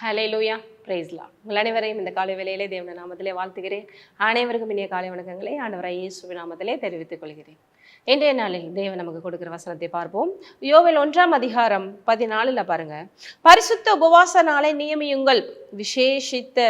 ஹலே லூயா பிரைஸ்லாம் உங்கள் அனைவரையும் இந்த காலை வேலையிலே தேவன நாமத்திலே வாழ்த்துகிறேன். அனைவருக்கும் இனிய காலை வணக்கங்களை ஆண்டவரை இயேசுவின் நாமத்திலே தெரிவித்துக் கொள்கிறேன். இன்றைய நாளில் தேவன் நமக்கு கொடுக்கிற வசனத்தை பார்ப்போம். யோவில் ஒன்றாம் அதிகாரம் பதினாலில் பாருங்க. பரிசுத்த உபவாச நாளை நியமியுங்கள். விசேஷித்த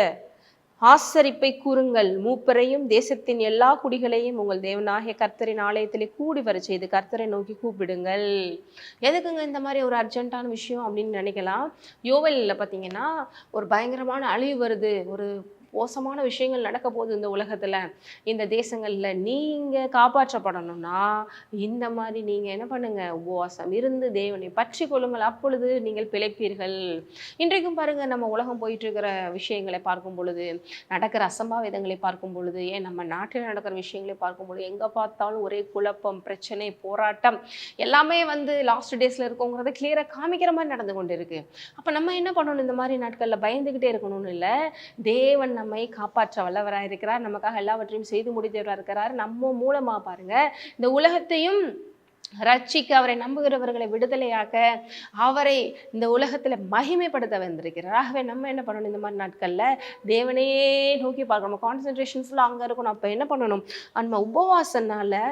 ஆசரிப்பை கூறுங்கள். மூப்பரையும் தேசத்தின் எல்லா குடிகளையும் உங்கள் தேவனாகிய கர்த்தரின் ஆலயத்திலே கூடி வர செய்து கர்த்தரை நோக்கி கூப்பிடுங்கள். எதுக்குங்க இந்த மாதிரி ஒரு அர்ஜென்ட்டான விஷயம் அப்படின்னு நினைக்கலாம்? யோவலில் பார்த்தீங்கன்னா ஒரு பயங்கரமான அழிவு வருது. ஒரு மோசமான விஷயங்கள் நடக்க போகுது இந்த உலகத்தில். இந்த தேசங்களில் நீங்கள் காப்பாற்றப்படணும்னா இந்த மாதிரி நீங்கள் என்ன பண்ணுங்கள் உபவாசம் இருந்து தேவனை பற்றி கொள்ளுங்கள். அப்பொழுது நீங்கள் பிழைப்பீர்கள். இன்றைக்கும் பாருங்கள் நம்ம உலகம் போயிட்டுருக்கிற விஷயங்களை பார்க்கும் பொழுது நடக்கிற அசம்பாவிதங்களை பார்க்கும் பொழுது ஏன் நம்ம நாட்டில் நடக்கிற விஷயங்களை பார்க்கும் பொழுது எங்கே பார்த்தாலும் ஒரே குழப்பம் பிரச்சனை போராட்டம் எல்லாமே வந்து லாஸ்ட் டேஸில் இருக்கோங்கிறத கிளியராக காமிக்கிற மாதிரி நடந்து கொண்டு இருக்கு அப்போ நம்ம என்ன பண்ணணும்? இந்த மாதிரி நாட்களில் பயந்துக்கிட்டே இருக்கணும்னு இல்லை தேவன் நம்மை காப்பாற்ற வல்லவராக இருக்கிறார். நமக்காக எல்லாவற்றையும் செய்து முடித்தவராக இருக்கிறார். நம்ம மூலமாக பாருங்கள் இந்த உலகத்தையும் ரட்சிக்க அவரை நம்புகிறவர்களை விடுதலையாக்க அவரை இந்த உலகத்தில் மகிமைப்படுத்த வந்திருக்கிறார். ஆகவே நம்ம என்ன பண்ணணும் இந்த மாதிரி நாட்களில்? தேவனையே நோக்கி பார்க்கணும். நம்ம கான்சென்ட்ரேஷன் ஃபுல்லாக அங்கே இருக்கணும். அப்போ என்ன பண்ணணும்? நம்ம உபவாச நாளை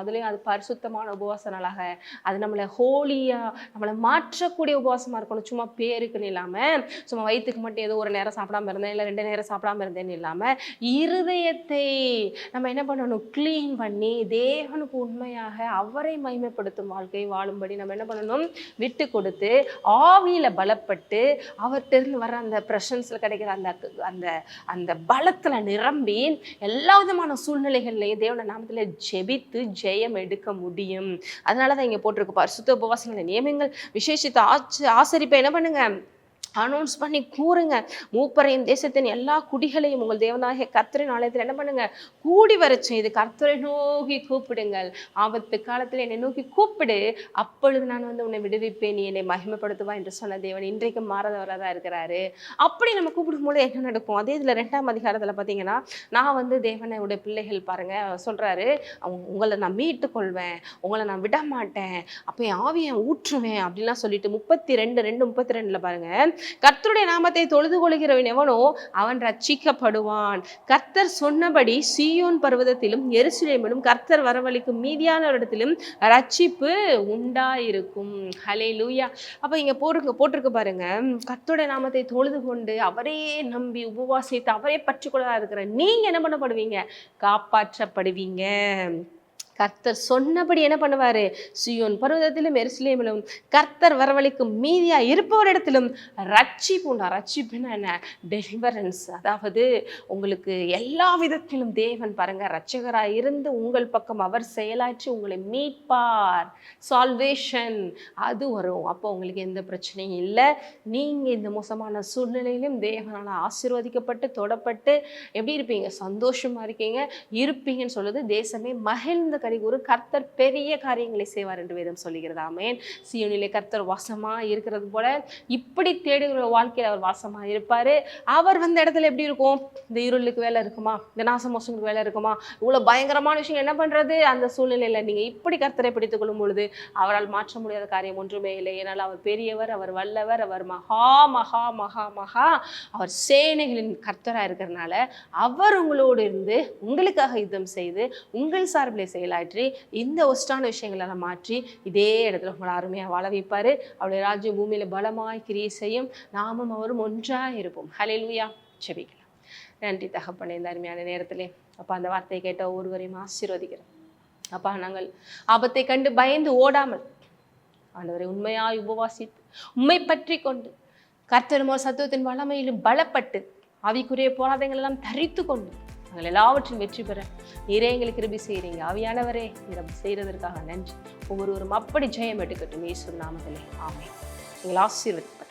அதுலேயும் அது பரிசுத்தமான உபவாச நாளாக அது நம்மளை ஹோலியாக நம்மளை மாற்றக்கூடிய உபவாசமாக இருக்கணும். சும்மா பேருக்குன்னு இல்லாமல் சும்மா வயிற்றுக்கு மட்டும் ஏதோ ஒரு நேரம் சாப்பிடாம இருந்தேன் இல்லை ரெண்டு நேரம் சாப்பிடாம இருந்தேன்னு இல்லாமல் இருதயத்தை நம்ம என்ன பண்ணணும்? க்ளீன் பண்ணி தேவனுக்கு உண்மையாக அவர் மகிமைப்படுத்தும் வாழ்க்கை வாழும்படி நம்ம என்ன பண்ணணும்? விட்டு கொடுத்து ஆவியில் பலப்பட்டு அவர்கிட்ட இருந்து வர அந்த ப்ரெஷன்ஸில் கிடைக்கிற அந்த அந்த அந்த பலத்தில் நிரம்பி எல்லா விதமான சூழ்நிலைகள்லையும் தேவன நாமத்தில் ஜெபித்து ஜெயம் எடுக்க முடியும். அதனால தான் இங்கே போட்டிருக்கு பரிசுத்த உபவாசங்களை நியமங்கள் விசேஷித்த ஆச்சு ஆசரிப்பை என்ன பண்ணுங்க? அனௌன்ஸ் பண்ணி கூறுங்க. மூப்பரையும் தேசத்தின் எல்லா குடிகளையும் உங்கள் தேவனாகிய கர்த்தரின் ஆலயத்தில் என்ன பண்ணுங்க? கூடி வரச்சு. இது கர்த்தரை நோக்கி கூப்பிடுங்கள். ஆபத்து காலத்தில் என்னை நோக்கி கூப்பிடு. அப்பொழுது நான் வந்து உன்னை விடுவிப்பேன். நீ என்னை மகிமைப்படுத்துவா என்று சொன்ன தேவன் இன்றைக்கு மாறாதவராக தான் இருக்கிறாரு. அப்படி நம்ம கூப்பிடும்போது என்ன நடக்கும்? அதே இதில் ரெண்டாம் அதிகாரத்தில் பார்த்தீங்கன்னா நான் வந்து தேவனுடைய பிள்ளைகள் பாருங்க. சொல்கிறாரு அவங்க உங்களை நான் மீட்டு கொள்வேன். உங்களை நான் விட மாட்டேன் அப்போ என் ஆவியை ஊற்றுவேன். அப்படின்லாம் சொல்லிட்டு முப்பத்தி ரெண்டு ரெண்டு முப்பத்தி ரெண்டில் பாருங்கள் கர்த்தருடைய நாமத்தை தொழுது கொள்கிறவன் எவனோ அவன் ரட்சிக்கப்படுவான் கர்த்தர் சொன்னபடி சீயோன் பர்வதத்திலும் எருசலேமிலும் கர்த்தர் வரவழைக்கும் மீதியான இடத்திலும் ரட்சிப்பு உண்டாயிருக்கும். ஹலே லூயா அப்போ இங்க போட்டு போட்டிருக்கு பாருங்க. கர்த்தருடைய நாமத்தை தொழுது கொண்டு அவரே நம்பி உபவாசித்து அவரே பற்றிக்கொள்ளதா இருக்கிற நீங்க என்ன பண்ணப்படுவீங்க? காப்பாற்றப்படுவீங்க. கர்த்தர் சொன்னபடி என்ன பண்ணுவாரு? சியோன் பருவதத்திலும் எருசலேமிலும் கர்த்தர் வரவழைக்கும் மீதியா இருப்பவரிடத்திலும் ரட்சிப்பு உண்டா ரட்சிப்புன்னா என்ன? டெலிவரன்ஸ் அதாவது உங்களுக்கு எல்லா விதத்திலும் தேவன் பாருங்க ரட்சகராக இருந்து உங்கள் பக்கம் அவர் செயலாற்றி உங்களை மீட்பார். சால்வேஷன் அது வரும். அப்போ உங்களுக்கு எந்த பிரச்சனையும் இல்லை. நீங்கள் இந்த மோசமான சூழ்நிலையிலும் தேவனால் ஆசீர்வதிக்கப்பட்டு தொடப்பட்டு எப்படி இருப்பீங்க? சந்தோஷமா இருக்கீங்க. இருப்பீங்கன்னு சொல்லுது தேசமே மகிழ்ந்த ஒரு கர்த்தர் பெரிய காரியங்களை செய்வார் என்று வேதம் சொல்லுகிறது. ஆமேன். சியோனிலே கர்த்தர் வாசமா இருக்கிறது போல இப்படி தேடுகிற வாழ்க்கையில் அவர் வாசமா இருப்பாரு. அவர் வந்த இடத்துல எப்படி இருக்கும்? இந்த இருளுக்கு வேலை இருக்குமா? இந்த நாசமோசங்களுக்கு வேலை இருக்குமா? இவ்வளோ பயங்கரமான விஷயம் என்ன பண்றது? அந்த சூழ்நிலையில நீங்க இப்படி கர்த்தரை பிடித்துக் கொள்ளும் பொழுது அவரால் மாற்ற முடியாத காரியம் ஒன்றுமே இல்லை. ஏனால் அவர் பெரியவர் அவர் வல்லவர் அவர் மகா மகா மகா மகா. அவர் சேனைகளின் கர்த்தரா இருக்கிறனால அவர் உங்களோடு இருந்து உங்களுக்காக யுத்தம் செய்து உங்கள் சார்பில் செயலாற்றி இந்த ஒஸ்டான விஷயங்களெல்லாம் மாற்றி இதே இடத்துல உங்களை அருமையாக வாழ வைப்பாரு. அவருடைய ராஜ்யம் பூமியில பலமாய் கிரியை செய்யும் நாமும் அவரும் ஒன்றாக இருப்போம். ஹalleluya செபிக்கலாம் நன்றி தகப்பனே இந்த அருமையான நேரத்திலே. அப்பா அந்த வார்த்தையை கேட்ட ஒருவரையும் ஆசீர்வதிக்கிறோம். அப்பா நாங்கள் ஆபத்தை கண்டு பயந்து ஓடாமல் ஆண்டவரை உண்மையாய் உபவாசித்து உண்மை பற்றி கொண்டு கர்த்தருமோ சத்துவத்தின் வளமையிலும் பலப்பட்டு அவிக்குரிய போராதங்களெல்லாம் எல்லாம் தரித்து கொண்டு நாங்கள் எல்லாவற்றையும் வெற்றி பெற நீரே எங்களுக்கு கிருபி செய்கிறீங்க. ஆவியானவரே நீரம் செய்கிறதற்காக நன்றி. ஒவ்வொருவரும் அப்படி ஜெயம் எடுக்கட்டும் ஏசு நாமத்திலே. ஆமே எங்களை ஆசீர்வதிப்பேன்